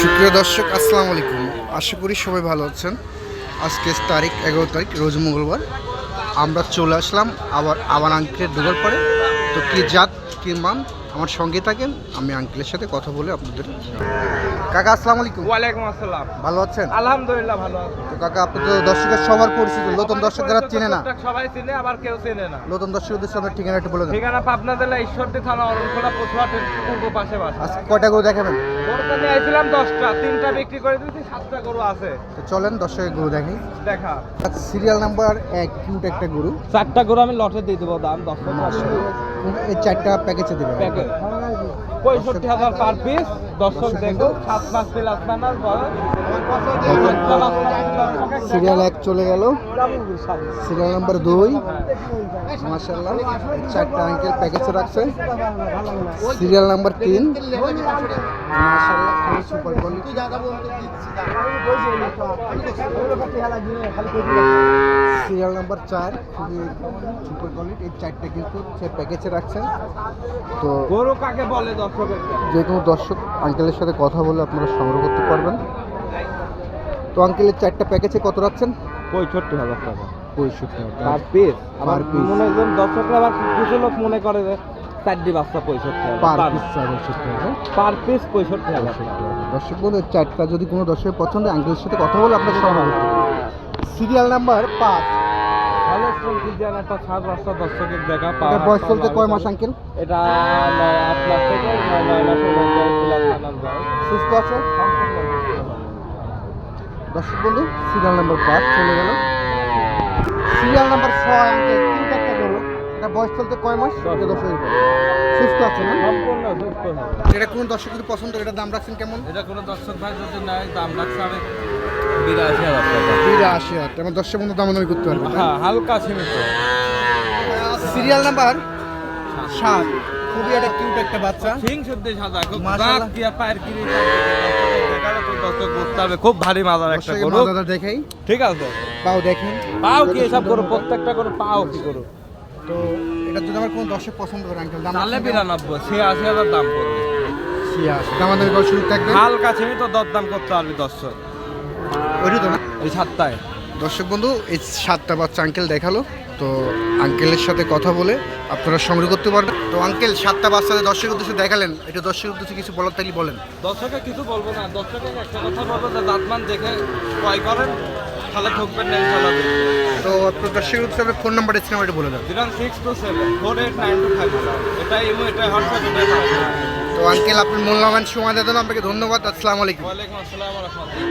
সুপ্রিয় দর্শক, আসসালামু আলাইকুম। আশা করি সবাই ভালো আছেন। আজকে তারিখ, এগারো তারিখ, রোজ মঙ্গলবার। আমরা চলে আসলাম আবার আবার আঙ্কের ডুবার পরে তো কি জাত কি মান আমার সঙ্গে থাকেন আমি আঙ্কেলের সাথে কথা বলে আপনাদের কাকা আসসালামু আলাইকুম। ওয়ালাইকুম আসসালাম। ভালো আছেন? আলহামদুলিল্লাহ ভালো আছি। তো কাকা আপনি তো দর্শকের সবার পরিচিত নতুন দর্শক যারা চেনে না। সবাই চিনে আবার কেউ চেনে না। নতুন দর্শকদের সামনে ঠিকানা একটু বলে দেন। ঠিকানা পাবনা জেলা ঈশ্বরদী থানা অরণখোলা পশুহাটের পূর্ব পাশে বাসা। আজকে কয়টা গরু দেখাবেন? গরুটা নিয়ে আইছিলাম দশটা তিনটা বিক্রি করে দিয়েছি সাতটা গরু আছে। তো চলেন দর্শকের গরু দেখি। দেখা। সিরিয়াল নাম্বার এক কিউট একটা গরু। চারটা গরু আমি লটে দিয়ে দেবো দাম দশ এই চারটা প্যাকেজে দেবে। পঁয়ষট্টি হাজার পার পিস দর্শক দেখো সাত মাস প্লাস মানার সিরিয়াল এক চলে গেল। সিরিয়াল নাম্বার দুই। মাশাল্লাহ চারটা আঙ্কেল প্যাকেজে রাখছে। সিরিয়াল নাম্বার তিন। খুবই সুপার কোয়ালিটি সিরিয়াল নাম্বার চার খুবই সুপার কোয়ালিটি এই চারটা কিন্তু সে প্যাকেজে রাখছে। তো গরু কাকে বলে দর্শকের যে কোনো দর্শক আঙ্কেলের সাথে কথা বলে আপনারা সংগ্রহ করতে পারবেন। তো আঙ্কেলের চারটা প্যাকেজে কত রাখছেন? পঁয়ষট্টি হাজার টাকা। পঁয়ষট্টি পার পিস আবার মনে একজন দর্শকরা আবার কিছু লোক মনে করে যে চারটি বাচ্চা পঁয়ষট্টি পার পিস পঁয়ষট্টি হাজার। পার পিস পঁয়ষট্টি হাজার দর্শক বন্ধু চারটা যদি কোনো দর্শকের পছন্দ আঙ্কেলের সাথে কথা বলে আপনার সংগ্রহ করতে সিরিয়াল নাম্বার পাঁচ। ভালো ফিজিয়ান একটা ছাড় রাস্তা দর্শকের দেখা এটা বয়স চলতে কয় মাস আঙ্কেল এটা থেকে নয় মাসের মধ্যে। সুস্থ আছে? দর্শক বন্ধু সিরিয়াল নাম্বার পাঁচ চলে গেল। সিরিয়াল নাম্বার ছয় এটা বয়স চলতে কয় মাস? বছর সুস্থ আছে না? সম্পূর্ণ সুস্থ এটা কোন দর্শক যদি পছন্দ এটা দাম রাখছেন কেমন? এটা কোনো দর্শক ভাই যদি নেয় দাম রাখছে আমি বিরাশি হাজার টাকা। বিরাশি হাজার আমার দর্শক বন্ধু দাম দামি করতে পারবে হ্যাঁ হালকা সীমিত। সিরিয়াল নাম্বার সাত। খুবই একটা কিউট একটা বাচ্চা। সিং শুদ্ধি সাদা খুব দাঁত দিয়া পায়ের দেখালে তো দর্শক বুঝতে হবে খুব ভারী মাজার একটা গরু। দেখাই। ঠিক আছে। পাও দেখেন। পাও কি এসব করো প্রত্যেকটা করো পাও কি করো তো এটা যদি আমার কোনো দর্শক পছন্দ করে আঙ্কেল দাম তাহলে বিরানব্বই ছিয়াশি হাজার দাম পড়বে। দামাদামি করার সুযোগ থাকবে। হালকা সীমিত দরদাম করতে পারবি দর্শক। ওইটা তো না। এই সাতটায়। দর্শক বন্ধু এই সাতটা বাচ্চা আঙ্কেল দেখাল। তো আঙ্কেলের সাথে কথা বলে আপনারা সংগ্রহ করতে পারবেন। তো আঙ্কেল সাতটা বাচ্চাদের দর্শক উদ্দেশ্যে দেখালেন এটা দর্শক উদ্দেশ্যে কিছু বলার থাকলে বলেন। দর্শকে কিছু বলব না দর্শকে একটা কথা বলব যে দাঁতমান দেখে ক্রয় করেন তাহলে ঠকবেন না তো আপনার দর্শক উদ্দেশ্যে আপনার ফোন নাম্বার এসে এটা বলে দেন। Zero six two seven four eight nine two five. এটাই ইমো এটাই হোয়াটসঅ্যাপ তো আঙ্কেল আপনার মূল্যবান সময় জন্য আপনাকে ধন্যবাদ। আসসালামু আলাইকুম। ওয়ালাইকুম আসসালাম রহমতুল্লাহ।